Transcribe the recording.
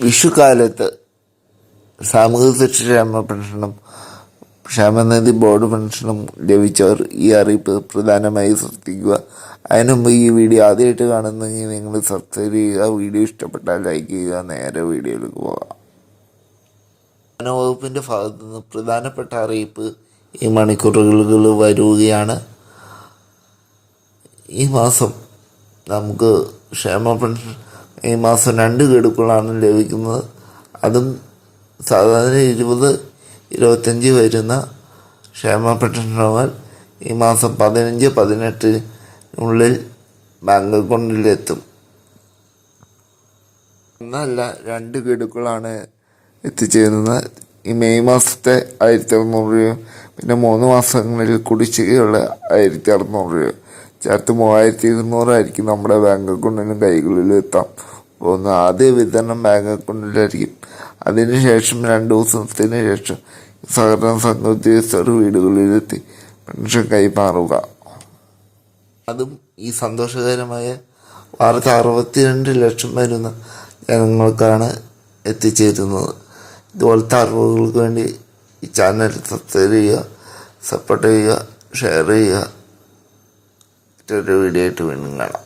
വിഷുക്കാലത്ത് സാമൂഹിക ക്ഷേമ പെൻഷനും ക്ഷേമനിധി ബോർഡ് പെൻഷനും ലഭിച്ചവർ ഈ അറിയിപ്പ് പ്രധാനമായി ശ്രദ്ധിക്കുക. അതിനുമുമ്പ് ഈ വീഡിയോ ആദ്യമായിട്ട് കാണുന്നെങ്കിൽ നിങ്ങൾ സബ്സ്ക്രൈബ് ചെയ്യുക വീഡിയോ ഇഷ്ടപ്പെട്ടാൽ ലൈക്ക് ചെയ്യുക നേരെ വീഡിയോയിലേക്ക് പോകാം. വനവകുപ്പിന്റെ ഭാഗത്തു നിന്ന് പ്രധാനപ്പെട്ട അറിയിപ്പ് ഈ മണിക്കൂറുകളിൽ വരികയാണ്. ഈ മാസം നമുക്ക് ക്ഷേമ പെൻഷൻ ഈ മാസം രണ്ട് ഗഡുക്കളാണ് ലഭിക്കുന്നത്. അതും സാധാരണ ഇരുപത് ഇരുപത്തഞ്ച് വരുന്ന ക്ഷേമ പെൻഷനുകൾ ഈ മാസം പതിനഞ്ച് പതിനെട്ടിനുള്ളിൽ ബാങ്ക് അക്കൗണ്ടിലെത്തും. ഒന്നല്ല രണ്ട് ഗഡുക്കളാണ് എത്തിച്ചേരുന്നത്. ഈ മെയ് മാസത്തെ ആയിരത്തി അറുന്നൂറ് രൂപ പിന്നെ മൂന്ന് മാസങ്ങളിൽ കുടിശ്ശികയുള്ള ആയിരത്തി അറുന്നൂറ് രൂപ. ചേർത്ത് മൂവായിരത്തി ഇരുന്നൂറായിരിക്കും നമ്മുടെ ബാങ്ക് അക്കൗണ്ടിനും കൈകളിലും എത്താം പോകുന്ന ആദ്യ വിതരണം ബാങ്ക് അക്കൗണ്ടിലായിരിക്കും അതിനുശേഷം രണ്ട് ദിവസത്തിന് ശേഷം സഹകരണ സംഘ ഉദ്യോഗസ്ഥർ വീടുകളിലെത്തി പെൻഷൻ കൈമാറുക അതും ഈ സന്തോഷകരമായ വാർത്ത അറുപത്തിരണ്ട് ലക്ഷം വരുന്ന ജനങ്ങൾക്കാണ് എത്തിച്ചേരുന്നത്. ഇതുപോലത്തെ അറിവുകൾക്ക് വേണ്ടി ഈ ചാനൽ സബ്സ്ക്രൈബ് ചെയ്യുക സപ്പോർട്ട് ചെയ്യുക ഷെയർ ചെയ്യുക. മറ്റൊരു വീഡിയോ ആയിട്ട് വീണ്ടും കാണാം.